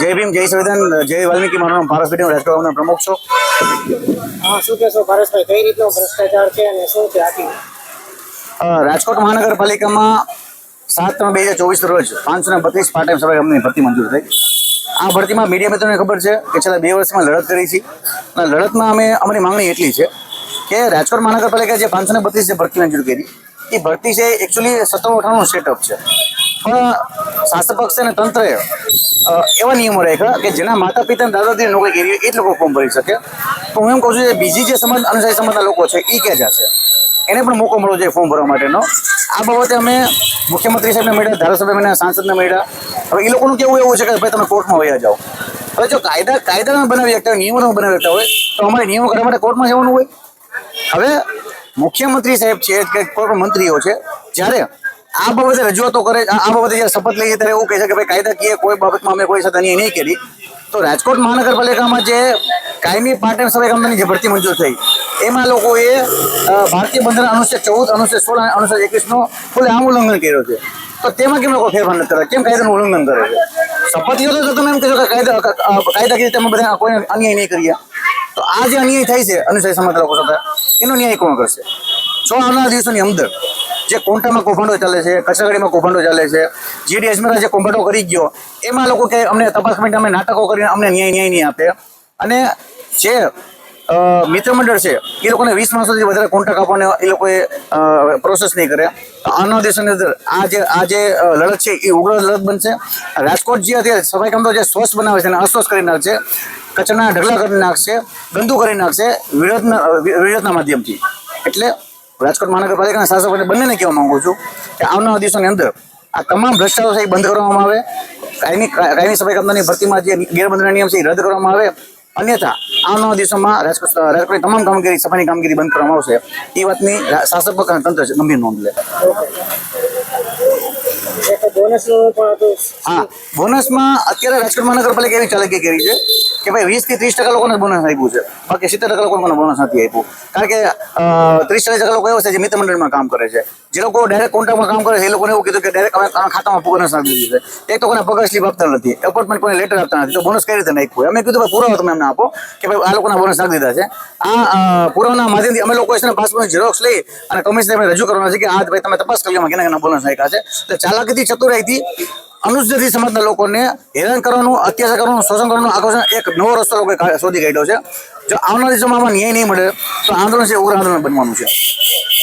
જય ભીમ જય સંવિધાન જય વાલ્મીકી. મારું નામ પારસ પેટી હું રાજકોટ પ્રમુખ છું. હા શું કહેશો? પારસભાઈ કઈ રીતનો ભ્રષ્ટાચાર છે અને શું છે આખી રાજકોટ મહાનગરપાલિકામાં સાત ત્રણ બે હજાર ચોવીસ રોજ પાંચસો ને બત્રીસ પાર્ટ ટાઈમ સર્વે કંપની ભરતી મંજૂર થઈ. આ ભરતીમાં મીડિયા મિત્રોને ખબર છે કે છેલ્લા બે વર્ષમાં લડત કરી છે. અને લડતમાં અમે અમારી માંગણી એટલી છે કે રાજકોટ મહાનગરપાલિકા જે પાંચસો ને બત્રીસ જે ભરતી મંજૂર કરી એ ભરતી છે એકચ્યુઅલી સત્તાણું અઠાણું સેટઅપ છે. પણ શાસક પક્ષ અને તંત્રએ એવા નિયમો રાખ્યા કે જેના માતા પિતા દાદાજી નોકરી કરી એ જ લોકો ફોર્મ ભરી શકે. તો હું એમ કહું છું કે બીજી જે સમાજ, અનુસારી સમાજના લોકો છે એ ક્યાં જશે? એને પણ મોકો મળવો જોઈએ ફોર્મ ભરવા માટેનો. આ બાબતે અમે મુખ્યમંત્રી સાહેબને મળ્યા, ધારાસભ્ય મળ્યા સાંસદને મળ્યા. હવે એ લોકોનું કેવું એવું છે કે ભાઈ તમે કોર્ટમાં વયા જાઓ. હવે જો કાયદા, કાયદામાં બનાવી શકતા હોય, નિયમોમાં બનાવી શકતા હોય, તો અમારે નિયમો કરવા માટે કોર્ટમાં જવાનું હોય. હવે મુખ્યમંત્રી સાહેબ છે, કે કોઈ પણ મંત્રીઓ છે, જ્યારે આ બાબતે રજૂઆતો કરે આ બાબતે જ્યારે શપથ લઈએ ત્યારે એવું કહે છે કે ભાઈ કાયદાકીય કોઈ બાબતમાં અમે કોઈ સદાની નહીં કરી તો રાજકોટ મહાનગરપાલિકામાં જે કાયમી પાર્ટ ટાઈમ જે ભરતી મંજૂર થઈ, એમાં લોકોએ ભારતીય બંધારણ અનુચ્છેદ ચૌદ, અનુચ્છેદ સોળ અને અનુચ્છેદ ફૂલ આમ ઉલ્લંઘન કર્યો છે. તો તેમાં કેમ લોકો ફેરફાર નથી કરે? કેમ કાયદાનું ઉલ્લંઘન કરે છે? શપથ લીધો તો તમે એમ કહેશો કે કાયદા કાયદાકીય રીતે બધા કોઈ અન્યાય નહીં કરીએ. તો આ જે અન્યાય થાય છે અનુસારી સમાજ લોકો સાથે, એનો ન્યાય કોણ કરશે? આવનારા દિવસોની અંદર જે કોન્ટામાં કૌભાંડો ચાલે છે કચરાગડીમાં કૌભાંડો ચાલે છે જીડી અજમેરા જે કૌભાંડો કરી ગયો, એમાં લોકો કે અમને તપાસ કમિટી અમે નાટકો કરીને અમને ન્યાય ન્યાય નહીં આપે. અને જે મિત્રમંડળ મિત્ર મંડળ છે, એ લોકોને વીસ માણસોથી વધારે કોન્ટ્રાક્ટ આપવાને એ લોકોએ પ્રોસેસ નહીં કરે આના દેશોની અંદર આ જે આ જે લડત છે, એ ઉગ્ર લડત બનશે. રાજકોટ જે અત્યારે સફાઈ કામદારો જે સ્વચ્છ બનાવે છે અને અસ્વસ્થ કરી નાખશે, કચરાના ઢગલા કરી નાખશે, ગંદુ કરી નાખશે વિરોધના વિરોધના માધ્યમથી. એટલે રાજકોટ મહાનગરપાલિકાના શાસકોને બંનેને કહેવા માંગુ છું કે આવનારા દિવસોની અંદર આ તમામ ભ્રષ્ટાચાર બંધ કરવામાં આવે. કાયમી કાયમી સફાઈ કામદારની ભરતીમાં જે ગેરબંધના નિયમ છે એ રદ કરવામાં આવે. અન્યથા આવનારા દિવસોમાં રાજકોટ, રાજકોટની તમામ કામગીરી, સફાઈની કામગીરી બંધ કરવામાં આવશે. એ વાતની શાસક તંત્ર ગંભીર નોંધ લે. હા જે લોકો ડાયરેક્ટ કોન્ટ્રાક્ટમાં કામ કરે એ લોકોને એવું કીધું કે ખાતામાં બોનસ છે. એક તો કોઈને પગાર નથી એપોઇન્ટમેન્ટ કોઈને લેટર આપતા નથી બોનસ કઈ રીતે નાખ્યું અમે કીધું, ભાઈ, પુરાવો આપો કે ભાઈ આ લોકોના બોનસ નાખી દીધા આ પુરાવાના માધ્યમથી અમે લોકો છે ઝેરોક્સ લઈ અને કમિશનરને રજૂ કરવાના છે કે આ ભાઈ તમે તપાસ કરી કેના કેના છે. ચાલાકીથી ચતુરાઈથી અનુસૂચિત સમાજના લોકોને હેરાન કરવાનું, અત્યાચાર કરવાનું, શોષણ કરવાનું આકર્ષણ એક નવો રસ્તો લોકોએ શોધી કાઢ્યો છે. જો આવનારા દિવસોમાં ન્યાય નહીં મળે, તો આંદોલન છે, ઉગ્ર આંદોલન બનવાનું છે.